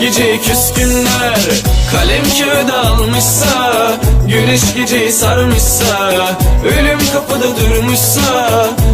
Gece küskünler Kalem kağıda almışsa Güneş geceyi sarmışsa Ölüm kapıda durmuşsa